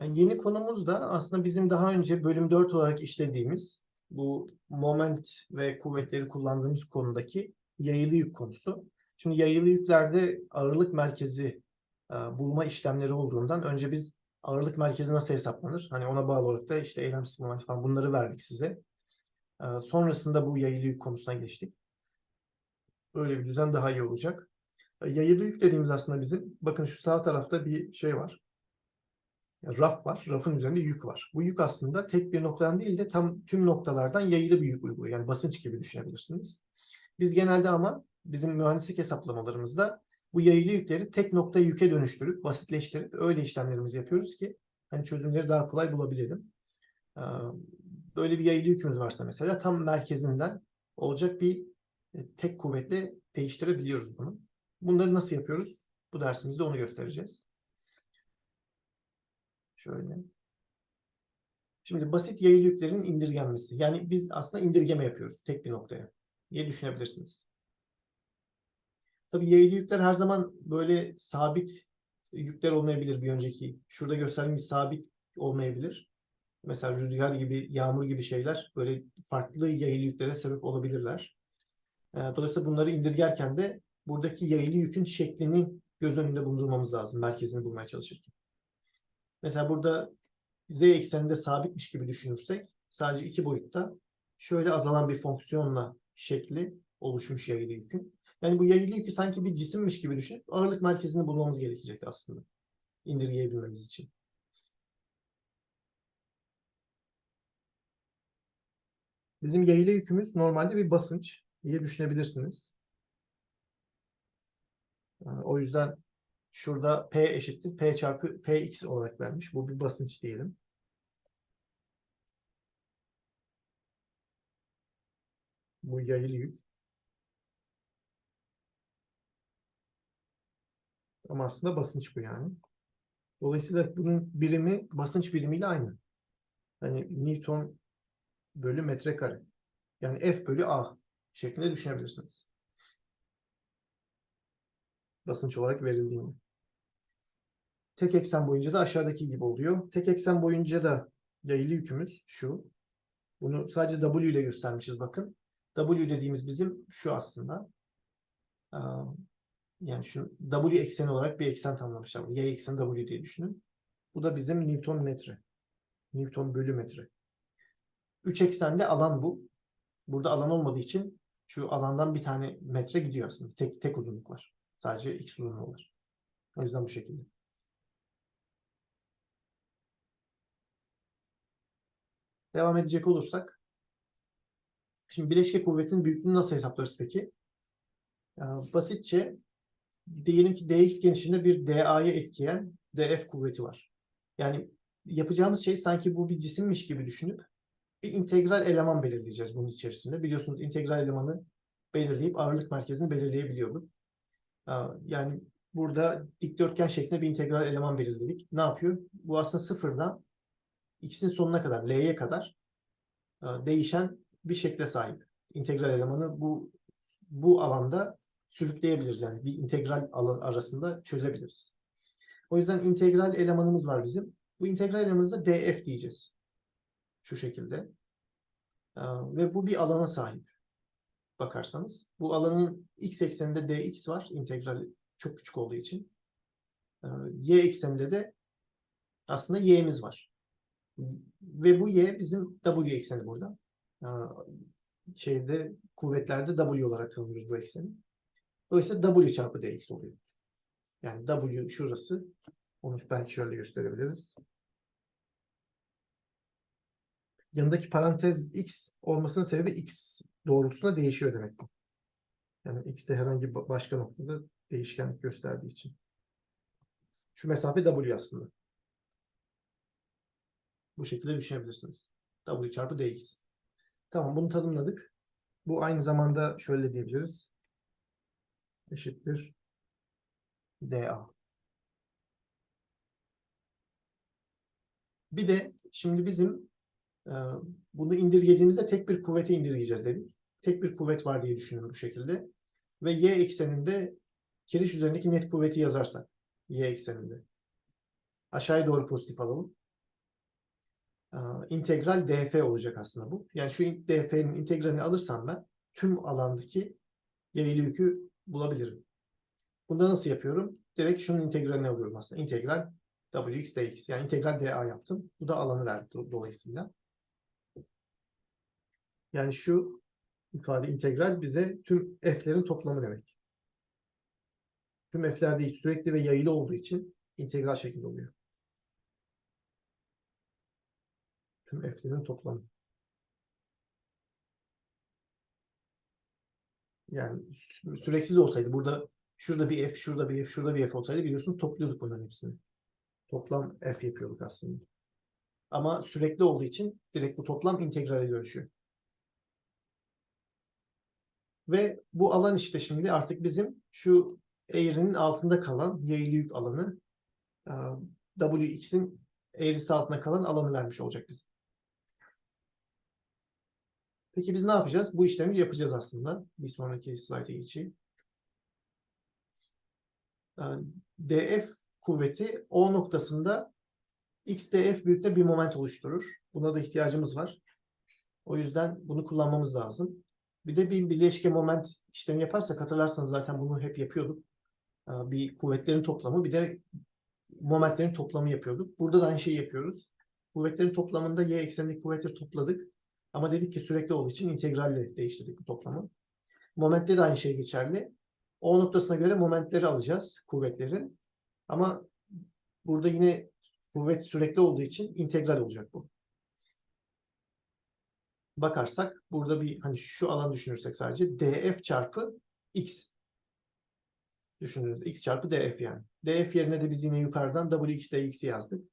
Yani yeni konumuz da aslında bizim daha önce bölüm 4 olarak işlediğimiz bu moment ve kuvvetleri kullandığımız konudaki yayılı yük konusu. Şimdi yayılı yüklerde ağırlık merkezi e, bulma işlemleri olduğundan önce biz ağırlık merkezi nasıl hesaplanır? Hani ona bağlı olarak da işte eylemsiz moment falan bunları verdik size. E, sonrasında bu yayılı yük konusuna geçtik. Öyle bir düzen daha iyi olacak. E, Yayılı yük dediğimiz aslında bizim, bakın şu sağ tarafta bir şey var. Raf var, rafın üzerinde yük var. Bu yük aslında tek bir noktadan değil de tam tüm noktalardan yayılı bir yük uyguluyor. Yani basınç gibi düşünebilirsiniz. Biz genelde ama bizim mühendislik hesaplamalarımızda bu yayılı yükleri tek nokta yüke dönüştürüp, basitleştirip öyle işlemlerimizi yapıyoruz ki hani çözümleri daha kolay bulabilelim. Ee, Böyle bir yayılı yükümüz varsa mesela tam merkezinden olacak bir e, tek kuvvetle değiştirebiliyoruz bunu. Bunları nasıl yapıyoruz? Bu dersimizde onu göstereceğiz. Şöyle. Şimdi basit yayılı yüklerin indirgenmesi. Yani biz aslında indirgeme yapıyoruz tek bir noktaya diye düşünebilirsiniz. Tabii yayılı yükler her zaman böyle sabit yükler olmayabilir bir önceki. Şurada gösterdiğim gibi sabit olmayabilir. Mesela rüzgar gibi, yağmur gibi şeyler böyle farklı yayılı yüklere sebep olabilirler. Ee, Dolayısıyla bunları indirgerken de buradaki yayılı yükün şeklini göz önünde bulundurmamız lazım merkezini bulmaya çalışırken. Mesela burada z ekseninde sabitmiş gibi düşünürsek sadece iki boyutta şöyle azalan bir fonksiyonla şekli oluşmuş yayılı yükün. Yani bu yayılı yükü sanki bir cisimmiş gibi düşünüp ağırlık merkezini bulmamız gerekecek aslında. indirgeyebilmemiz için. Bizim yayılı yükümüz normalde bir basınç diye düşünebilirsiniz. Yani o yüzden şurada P eşittir P çarpı Px olarak vermiş. Bu bir basınç diyelim. Bu yayılı yük. Ama aslında basınç bu yani. Dolayısıyla bunun birimi basınç birimiyle aynı. Hani Newton bölü metrekare. Yani F bölü A şeklinde düşünebilirsiniz. Basınç olarak verildiğini. Tek eksen boyunca da aşağıdaki gibi oluyor. Tek eksen boyunca da yayılı yükümüz şu. Bunu sadece W ile göstermişiz bakın. W dediğimiz bizim şu aslında. Yani şu W ekseni olarak bir eksen tanımlamışlar. Y ekseni W diye düşünün. Bu da bizim Newton metre. Newton bölü metre. Üç eksende alan bu. Burada alan olmadığı için şu alandan bir tane metre gidiyor aslında. Tek, tek uzunluk var. Sadece x uzunluğu var. O yüzden bu şekilde. Devam edecek olursak. Şimdi bileşke kuvvetinin büyüklüğünü nasıl hesaplarız peki? Ya, basitçe diyelim ki dx genişliğinde bir da'ya etkileyen df kuvveti var. Yani yapacağımız şey sanki bu bir cisimmiş gibi düşünüp bir integral eleman belirleyeceğiz bunun içerisinde. Biliyorsunuz integral elemanı belirleyip ağırlık merkezini belirleyebiliyorduk. Yani burada dikdörtgen şeklinde bir integral eleman belirledik. Ne yapıyor? Bu aslında sıfırdan x'in sonuna kadar, l'ye kadar e, değişen bir şekle sahip. İntegral elemanı bu bu alanda sürükleyebiliriz yani bir integral arasında çözebiliriz. O yüzden integral elemanımız var bizim. Bu integral elemanımıza df diyeceğiz. Şu şekilde. Ee, Ve bu bir alana sahip. Bakarsanız. Bu alanın x ekseninde dx var. İntegral çok küçük olduğu için. Ee, Y ekseninde de aslında y'miz var. Ve bu y bizim w ekseni burada. Ee, Şeyde kuvvetlerde w olarak tanımlıyoruz bu ekseni. Dolayısıyla w çarpı dx oluyor. Yani w şurası. Onu belki şöyle gösterebiliriz. yanındaki parantez x olmasının sebebi x doğrultusunda değişiyor demek bu. Yani x'te herhangi başka noktada değişkenlik gösterdiği için. Şu mesafe w aslında. Bu şekilde düşünebilirsiniz. w çarpı dx. Tamam bunu tanımladık. Bu aynı zamanda şöyle diyebiliriz. Eşittir dA. Bir de şimdi bizim ee, Bunu indirgediğimizde tek bir kuvvete indirgeyeceğiz dedik. Tek bir kuvvet var diye düşünün bu şekilde. Ve y ekseninde kiriş üzerindeki net kuvveti yazarsak y ekseninde. Aşağıya doğru pozitif alalım. İntegral df olacak aslında bu. Yani şu in- df'nin integralini alırsam ben tüm alandaki yayılı yükü bulabilirim. Bunda nasıl yapıyorum? Direkt şunun integralini alıyorum aslında. İntegral wx dx. Yani integral dA yaptım. Bu da alanı verdi do- dolayısıyla. Yani şu ifade integral bize tüm f'lerin toplamı demek. Tüm f'ler değil sürekli ve yayılı olduğu için integral şeklinde oluyor. Tüm f'lerin toplamı. Yani sü- süreksiz olsaydı burada şurada bir f, şurada bir f, şurada bir f olsaydı biliyorsunuz topluyorduk bunların hepsini. Toplam f yapıyorduk aslında. Ama sürekli olduğu için direkt bu toplam integrale dönüşüyor. Ve bu alan işte şimdi artık bizim şu eğrinin altında kalan yayılı yük alanı Wx'in eğrisi altında kalan alanı vermiş olacak bize. Peki biz ne yapacağız? Bu işlemi yapacağız aslında. Bir sonraki slayta geçeyim. Yani df kuvveti O noktasında x df büyüklüğünde bir moment oluşturur. Buna da ihtiyacımız var. O yüzden bunu kullanmamız lazım. Bir de bir bileşke moment işlemi yaparsak hatırlarsanız zaten bunu hep yapıyorduk. Ee, Bir kuvvetlerin toplamı bir de momentlerin toplamı yapıyorduk. Burada da aynı şeyi yapıyoruz. Kuvvetlerin toplamında y eksenindeki kuvvetleri topladık. Ama dedik ki sürekli olduğu için integralle değiştirdik bu toplamı. Momentte de aynı şey geçerli. O noktasına göre momentleri alacağız kuvvetlerin. Ama burada yine kuvvet sürekli olduğu için integral olacak bu. Bakarsak burada bir hani şu alan düşünürsek sadece df çarpı x düşünürüz. x çarpı df yani. df yerine de biz yine yukarıdan wx dx'i yazdık.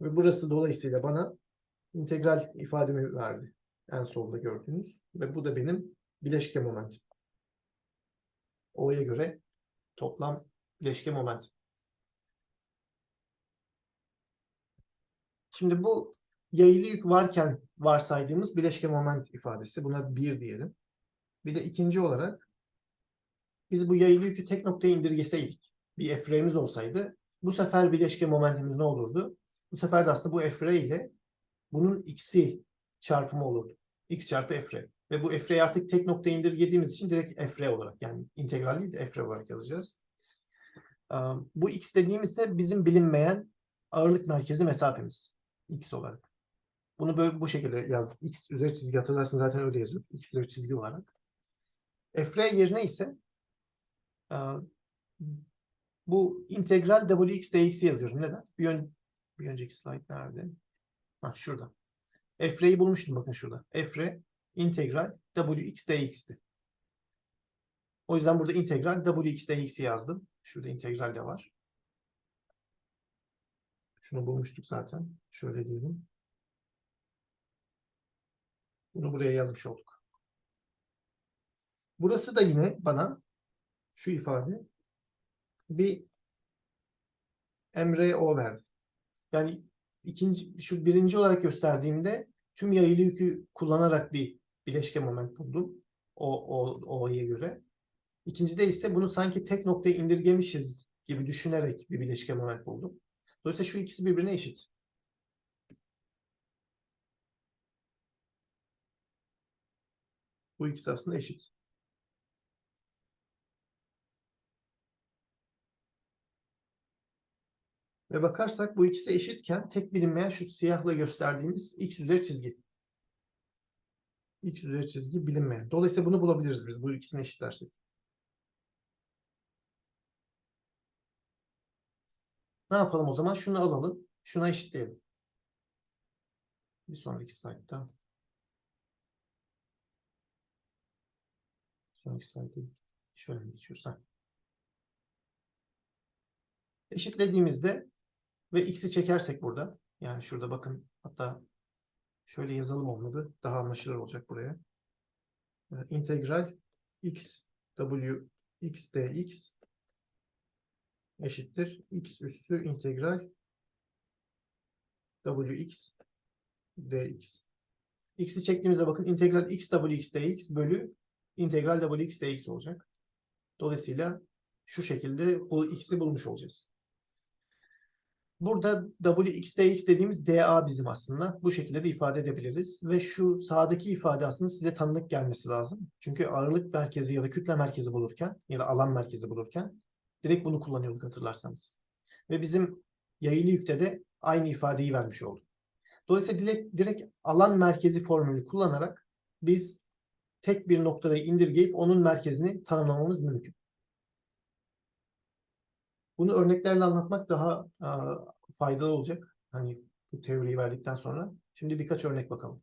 Ve burası dolayısıyla bana integral ifademi verdi. En solda gördüğünüz. Ve bu da benim bileşke momentim. O'ya göre toplam bileşke moment. Şimdi bu yayılı yük varken varsaydığımız bileşke moment ifadesi. Buna 1 diyelim. Bir de ikinci olarak biz bu yayılı yükü tek noktaya indirgeseydik. Bir f olsaydı bu sefer bileşke momentimiz ne olurdu? Bu sefer de aslında bu f ile bunun x'i çarpımı olurdu. x çarpı f Ve bu f artık tek noktaya indirgediğimiz için direkt f olarak yani integral değil de f olarak yazacağız. Bu x dediğimizde bizim bilinmeyen ağırlık merkezi mesafemiz. x olarak. Bunu böyle bu şekilde yazdık. x üzeri çizgi hatırlarsın zaten öyle yazıyor. x üzeri çizgi olarak. f yerine ise uh, bu integral wx dx'i yazıyorum. Neden? Bir, ön, bir önceki slide nerede? Ha şurada. F'yi bulmuştum bakın şurada. F integral wx dx'ti. O yüzden burada integral wx dx'i yazdım. Şurada integral de var. Şunu bulmuştuk zaten. Şöyle diyelim. Bunu buraya yazmış olduk. Burası da yine bana şu ifade bir MRO verdi. Yani ikinci şu birinci olarak gösterdiğimde tüm yayılı yükü kullanarak bir bileşke moment buldum. O o o'ya göre. İkincide ise bunu sanki tek noktaya indirgemişiz gibi düşünerek bir bileşke moment buldum. Dolayısıyla şu ikisi birbirine eşit. Bu ikisi aslında eşit. Ve bakarsak bu ikisi eşitken tek bilinmeyen şu siyahla gösterdiğimiz x üzeri çizgi. x üzeri çizgi bilinmeyen. Dolayısıyla bunu bulabiliriz biz bu ikisini eşitlersek. Ne yapalım o zaman? Şunu alalım. Şuna eşitleyelim. Bir sonraki slaytta. Sonraki slaytta şöyle geçiyoruz. Eşitlediğimizde ve x'i çekersek burada. Yani şurada bakın hatta şöyle yazalım olmadı. Daha anlaşılır olacak buraya. Ee, İntegral x w x dx eşittir. x üssü integral wx dx. x'i çektiğimizde bakın integral x wx dx bölü integral wx dx olacak. Dolayısıyla şu şekilde bu x'i bulmuş olacağız. Burada Wx dx dediğimiz dA bizim aslında. Bu şekilde de ifade edebiliriz. Ve şu sağdaki ifade aslında size tanıdık gelmesi lazım. Çünkü ağırlık merkezi ya da kütle merkezi bulurken ya da alan merkezi bulurken direkt bunu kullanıyorduk hatırlarsanız. Ve bizim yayılı yükte de aynı ifadeyi vermiş olduk. Dolayısıyla direkt, direkt alan merkezi formülü kullanarak biz tek bir noktada indirgeyip onun merkezini tanımlamamız mümkün. Bunu örneklerle anlatmak daha faydalı olacak. Hani bu teoriyi verdikten sonra. Şimdi birkaç örnek bakalım.